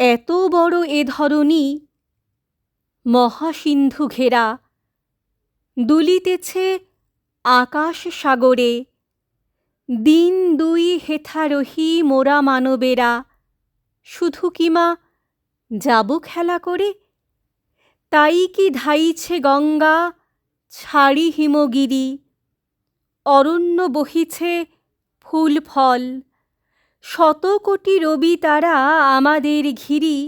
এত বড় এ ধরণী মহাসিন্ধু ঘেরা দুলিতেছে আকাশ সাগরে দিন দুই হেথা রহি মোরা মানবেরা, শুধু কিমা যাব খেলা করে? তাই কি ধাইছে গঙ্গা, ছাড়ি হিমগিরি, অরণ্য বহিছে ফুল ফল শত কোটি রবি তারা আমাদের ঘিরি,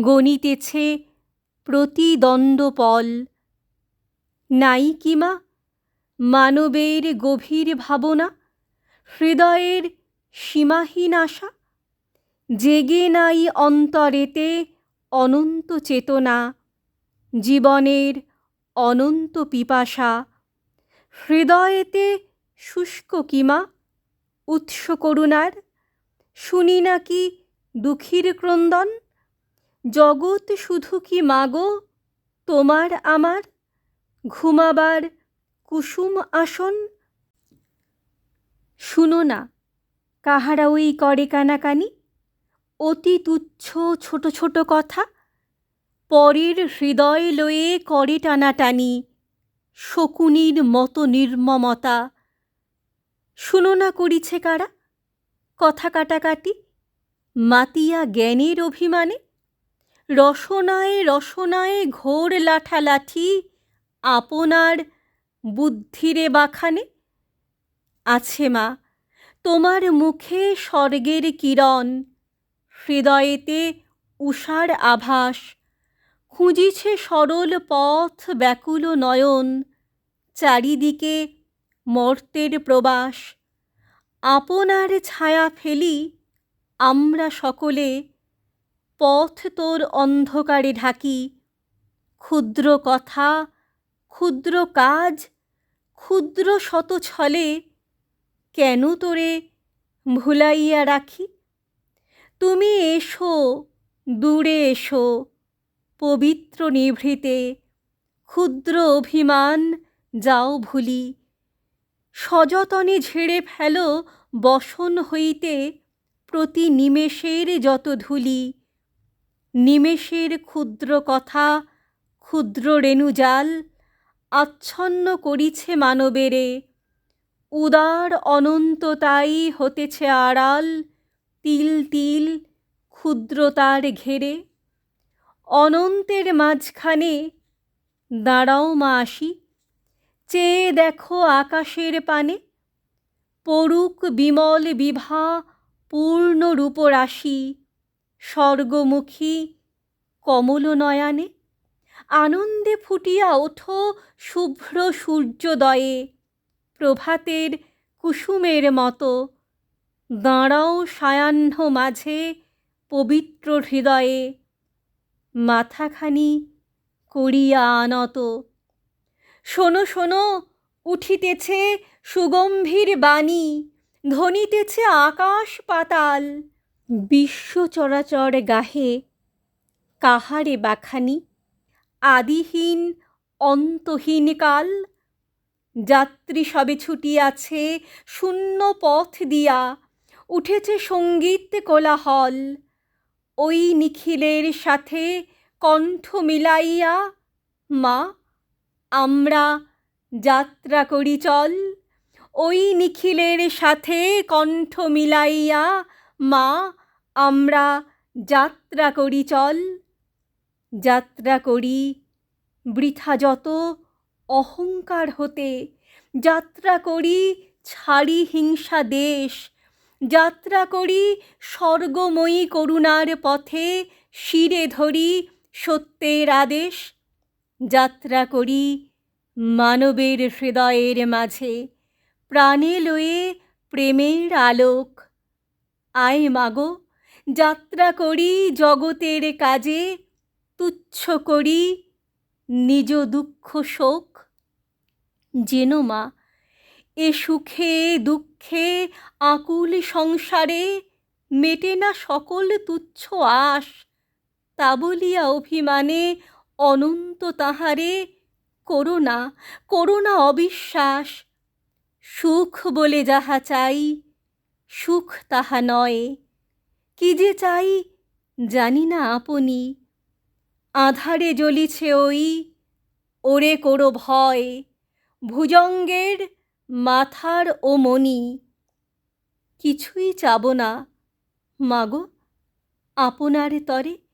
গণিতেছে প্রতিদণ্ডপল নাই কিমা মানবের গভীর ভাবনা, হৃদয়ের সীমাহীন আশা, জেগে নাই অন্তরেতে অনন্ত চেতনা, জীবনের অনন্ত পিপাসা। হৃদয়েতে শুষ্ক কিমা উৎস করুণার শুনি নাকি দুঃখীর ক্রন্দন? জগৎ শুধু কি মাগো? তোমার আমার ঘুমাবার কুসুম আসন? শুনো না, কাহারা ওই করে কানাকানি? অতি তুচ্ছ ছোট ছোট কথা। পরের হৃদয় লয়ে করে টানাটানি শকুনির মতো নির্মমতা। শুনো না করিছে কারা? কথা কাটাকাটি, মাতিয়া জ্ঞানের অভিমানে, রসনায় রসনায় ঘোর লাঠালাঠি, আপনার বুদ্ধিরে বাখানে, আছে মা, তোমার মুখে স্বর্গের কিরণ, হৃদয়েতে উষার আভাস, খুঁজিছে সরল পথ ব্যাকুল নয়ন, চারিদিকে মর্তের প্রবাস। আপনার ছায়া ফেলি, আমরা সকলে পথ তোর অন্ধকারে ঢাকি। ক্ষুদ্র কথা, ক্ষুদ্র কাজ, ক্ষুদ্র শত ছলে কেন তোরে ভুলাইয়া রাখি? তুমি এসো, দূরে এসো, পবিত্র নিভৃতে, ক্ষুদ্র অভিমান যাও ভুলি। সযতনে ঝেড়ে ফেল বসন হইতে প্রতি নিমেষের যত ধুলি। নিমেষের ক্ষুদ্র কথা, ক্ষুদ্র রেণুজাল আচ্ছন্ন করিছে মানবেরে। উদার অনন্ততাই হতেছে আড়াল, তিল তিল ক্ষুদ্রতার ঘেরে। অনন্তের মাঝখানে দাঁড়াও মা আসি। চেয়ে দেখো আকাশের পানে। পড়ুক বিমল বিভা পূর্ণ রূপরাশি, স্বর্গমুখী কমল নয়ানে আনন্দে ফুটিয়া ওঠো শুভ্র সূর্যোদয়ে, প্রভাতের কুসুমের মতো। দাঁড়াও সায়াহ্ন মাঝে পবিত্র হৃদয়ে, মাথাখানি করিয়া আনত। শোনো শোনো, উঠিতেছে সুগম্ভীর বাণী, ধ্বনিতেছে আকাশ পাতাল, বিশ্ব চরাচর গাহে, কাহারে বাখানি, আদিহীন অন্তহীন কাল, যাত্রী সবে ছুটিয়াছে শূন্য পথ দিয়া, উঠেছে সংগীত কোলাহল ওই নিখিলের সাথে কণ্ঠ মিলাইয়া মা আমরা যাত্রা করি চল। ওই নিখিলের সাথে কণ্ঠ মিলাইয়া, মা, আমরা যাত্রা করি চল। যাত্রা করি বৃথা যত অহংকার হতে, যাত্রা করি ছাড়ি হিংসা দেশ। যাত্রা করি স্বর্গময়ী করুণার পথে, শিরে ধরি সত্যের আদেশ। যাত্রা করি মানবের হৃদয়ের মাঝে, প্রাণে লয়ে প্রেমের আলোক। আয় মাগো, যাত্রা করি জগতের কাজে, তুচ্ছ করি নিজ দুঃখ শোক। যেন মা, এ সুখে দুঃখে আকুল সংসারে মেটে না সকল তুচ্ছ আশ। তা বলিয়া অভিমানে অনন্ত তাহারে করুণা করুণা অবিশ্বাস। সুখ বলে যাহা চাই, সুখ তাহা নয়। কি যে চাই জানি না আপনি। আধারে জ্বলিছে ওই, ওরে করো ভয়। ভুজঙ্গের মাথার ও মণি কিছুই চাব না। মাগো, আপনার তরে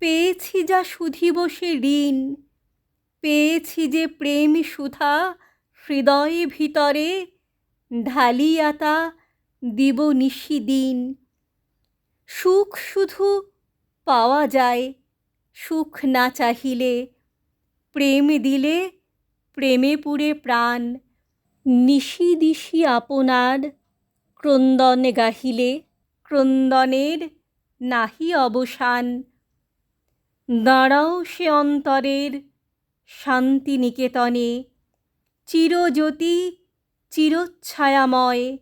পেয়েছি যা শুধিব সে ঋণ, পেয়েছি যে প্রেম সুধা হৃদয়ে ভিতরে, ঢালিয়া তা দিব নিশিদিন সুখ শুধু পাওয়া যায়, সুখ না চাহিলে, প্রেম দিলে প্রেমে পুরে প্রাণ। নিশি দিশি আপনার ক্রন্দন গাহিলে, ক্রন্দনের নাহি অবসান। দাঁড়াও সে অন্তরের শান্তি নিকেতনে চিরজ্যোতি, চিরচ্ছায়াময়,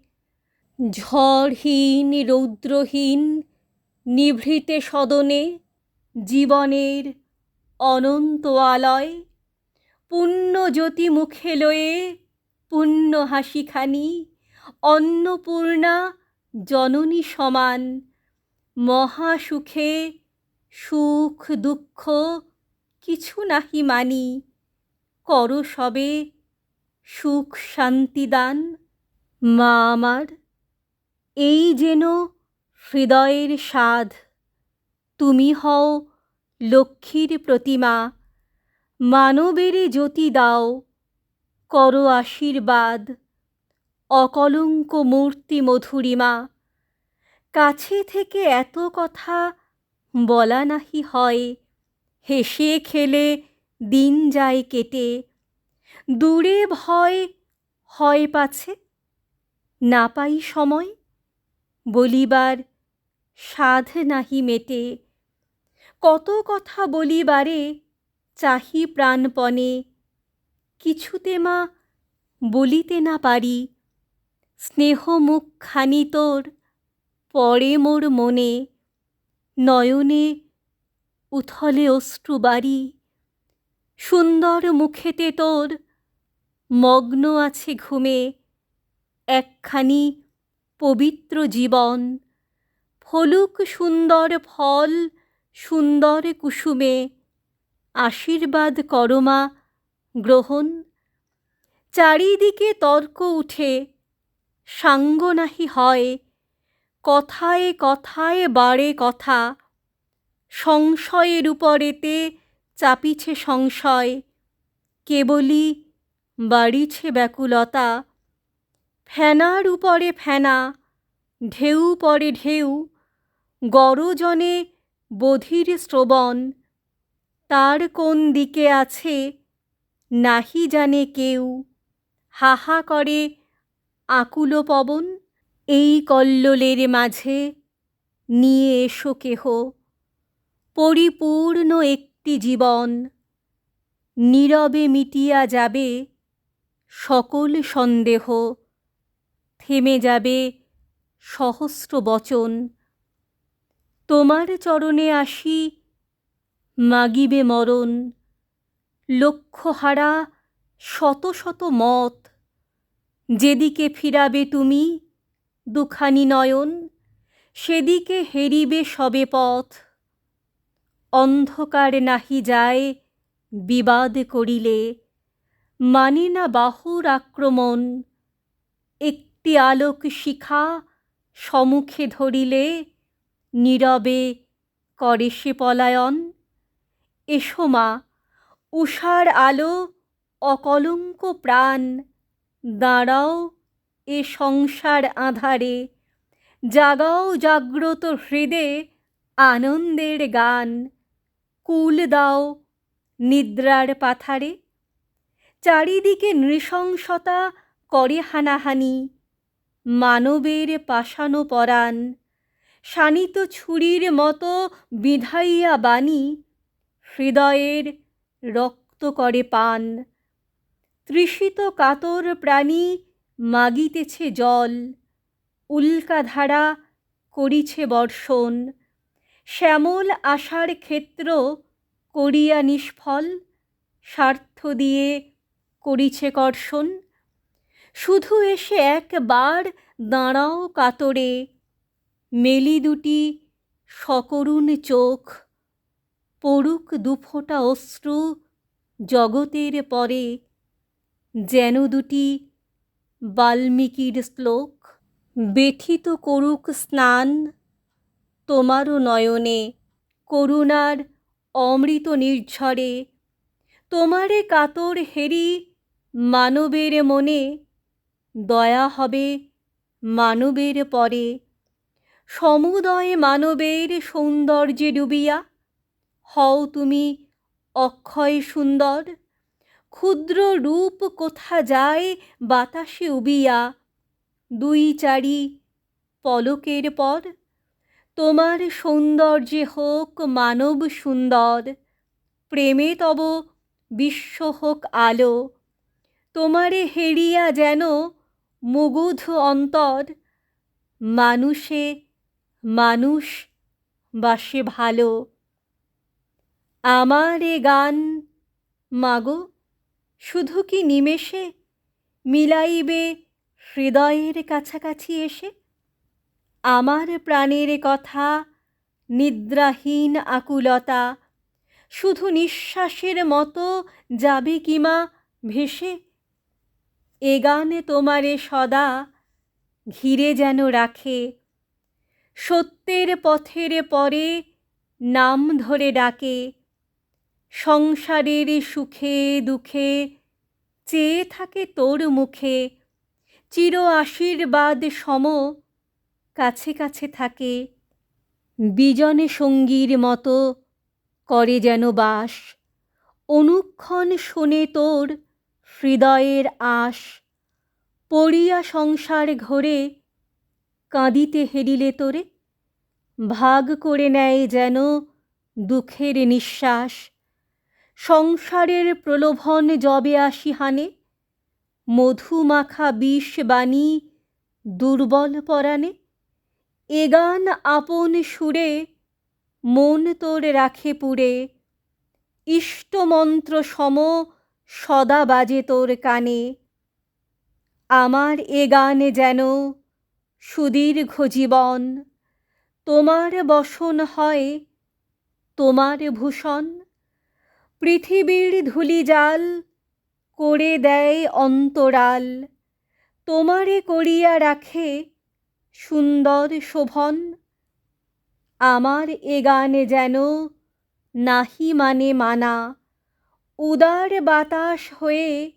ঝড়হীন, রৌদ্রহীন, নিভৃতে সদনে জীবনের অনন্ত আলয়। পুণ্য জ্যোতি মুখে লয়ে পুণ্য হাসিখানি, অন্নপূর্ণা জননী সমান, মহাসুখে সুখ, দুঃখ কিছু নাহি মানি। কর সবে সুখ শান্তি দান। মা আমার, এই যেন হৃদয়ের সাধ তুমি হও লক্ষ্মীর প্রতিমা। মানবের জ্যোতি দাও, করো আশীর্বাদ। অকলঙ্ক মূর্তি মধুরিমা। কাছে থেকে এত কথা বলা নাহি হয়। হেসে খেলে দিন যায় কেটে। দূরে ভয় হয় পাছে। না পাই সময়। বলিবার সাধ নাহি মেটে। কত কথা বলিবারে চাহি প্রাণপণে। কিছুতে মা বলিতে না পারি। স্নেহ মুখখানি তোর পড়ে মোর মনে। নয়নে উথলে অশ্রু বাড়ি সুন্দর মুখেতে তোর মগ্ন আছে ঘুমে, একখানি পবিত্র জীবন, ফলুক সুন্দর ফল, সুন্দর কুসুমে, আশীর্বাদ করমা গ্রহণ, চারিদিকে তর্ক উঠে সাঙ্গ নাহি হয় কথায় কথায় বাড়ে কথা, সংশয়ের উপরেতে চাপিছে সংশয়, কেবলই বাড়িছে ব্যাকুলতা, ফেনার উপরে ফেনা, ঢেউ পরে ঢেউ, গরজনে বধির শ্রবণ, তার কোন দিকে আছে নাহি জানে কেউ, হাহা করে আকুল পবন। এই কল্লোলের মাঝে নিয়ে এসো কেহ। পরিপূর্ণ একটি জীবন নীরবে মিটিয়া যাবে সকল সন্দেহ। থেমে যাবে সহস্র বচন। তোমার চরণে আসি, মাগিবে মরণ। লক্ষ্যহারা শত শত মত। যেদিকে ফিরাবে তুমি দুখানি নয়ন, সেদিকে হেরিবে সবে পথ। অন্ধকার নাহি যায়, বিবাদ করিলে। মানে না বাহুর আক্রমণ, একটি আলোক শিখা সমুখে ধরিলে, নীরবে করে সে পলায়ন। এসো মা, উষার আলো অকলঙ্ক প্রাণ, দাঁড়াও এ সংসার আধারে। জাগাও জাগ্রত হৃদে আনন্দের গান। কুল দাও নিদ্রার পাথারে। চারিদিকে নৃশংসতা করে হানাহানি। মানবের পাশানো পরাণ। শানিত ছুরির মতো বিধাইয়া বাণী হৃদয়ের রক্ত করে পান। তৃষিত কাতর প্রাণী মাগিতেছে জল, উল্কাধারা করিছে বর্ষণ। শ্যামল আশার ক্ষেত্র করিয়া নিষ্ফল, স্বার্থ দিয়ে করিছে কর্ষণ। শুধু এসে একবার দাঁড়াও কাতরে, মেলি দুটি সকরুণ চোখ, পড়ুক দুফোঁটা অশ্রু জগতের পরে, যেন দুটি বাল্মীকির শ্লোক, ব্যথিত করুক স্নান, তোমারও নয়নে করুণার অমৃত নির্ঝরে। তোমারে কাতর হেরি মানবের মনে, দয়া হবে মানবের পরে। সমুদয় মানবের সৌন্দর্যে ডুবিয়া, হও তুমি অক্ষয় সুন্দর। ক্ষুদ্র রূপ কোথা যায় বাতাসে উবিয়া? দুই চারি পলকের পর, তোমার সৌন্দর্যে হোক মানব সুন্দর, প্রেমে তব বিশ্ব হোক আলো। তোমারে হেরিয়া যেন মুগুধ অন্তর, মানুষে মানুষ বাসে ভালো। আমার এ গান মাগো। শুধু কি নিমেষে মিলাইবে হৃদয়ের কাছাকাছি এসে? আমার প্রাণের কথা নিদ্রাহীন আকুলতা শুধু নিঃশ্বাসের মতো যাবে কিমা ভেসে? এ গানে তোমারে সদা ঘিরে যেন রাখে। সত্যের পথের পরে নাম ধরে ডাকে। সংসারের সুখে দুঃখে, চেয়ে থাকে তোর মুখে। চির আশীর্বাদ সম, কাছে কাছে থাকে। বিজনে সঙ্গীর মতো করে যেন বাস। অনুক্ষণ শোনে তোর হৃদয়ের আশ। পড়িয়া সংসার ঘরে, কাঁদিতে হেরিলে তোরে। ভাগ করে নেয় যেন দুঃখের নিঃশ্বাস। সংসারের প্রলোভন জবে আসি হানে, মধুমাখা বিষ বাণী দুর্বল পরাণে। এ গান আপন সুরে মন তোর রাখে পুরে, ইষ্টমন্ত্র সম সদা বাজে তোর কানে। আমার এ গান যেন সুদীর্ঘ জীবন, তোমার বসন হয় তোমার ভূষণ। পৃথিবীর ধুলিজাল করে দেয় অন্তরাল। তোমারে করিয়া রাখে সুন্দর শোভন। আমার এ গানে যেন নাহি মানে মানা। উদার বাতাস হয়ে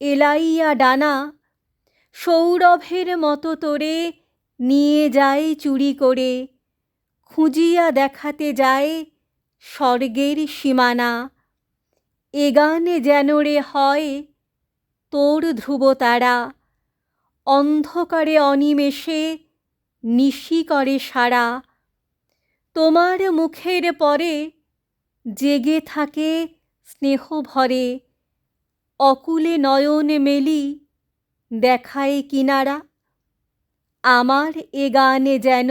এলাইয়া ডানা। সৌরভের মতো তোরে নিয়ে যায় চুরি করে। খুঁজিয়া দেখাতে যায় স্বর্গের সীমানা। এ গানে যেন রে হয়। তোর ধ্রুবতারা অন্ধকারে অনিমেষে নিশি করে সারা। তোমার মুখের পরে জেগে থাকে স্নেহ ভরে। অকুলে নয়ন মেলি দেখায় কিনারা। আমার এ গানে যেন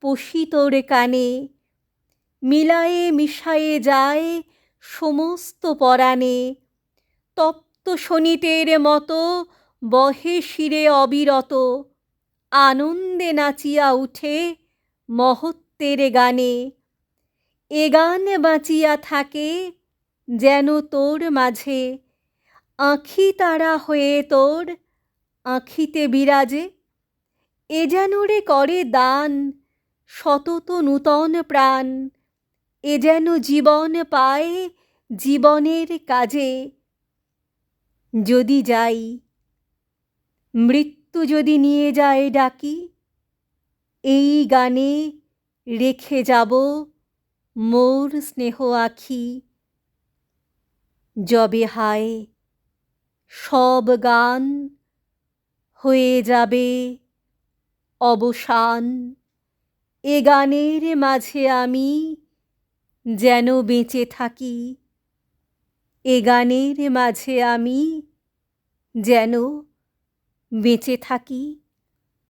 পশি তোর কানে। মিলায়ে মিশায়ে যায় সমস্ত পরাণে, তপ্ত শনিতের মতো বহে শিরে অবিরত, আনন্দে নাচিয়া উঠে মহত্বের গানে। এ গান বাঁচিয়া থাকে যেন তোর মাঝে, আঁখি তারা হয়ে তোর আঁখিতে বিরাজে। এ যেন রে করে দান, সতত নূতন প্রাণ এ যেন জীবন পায় জীবনের কাজে। যদি যাই, মৃত্যু যদি নিয়ে যায় ডাকি, এই গানে রেখে যাব মোর স্নেহ আখি। যবে হায় সব গান হয়ে যাবে অবসান, এ গানের মাঝে আমি যেন বেঁচে থাকি। এ গানের মাঝে আমি যেন বেঁচে থাকি।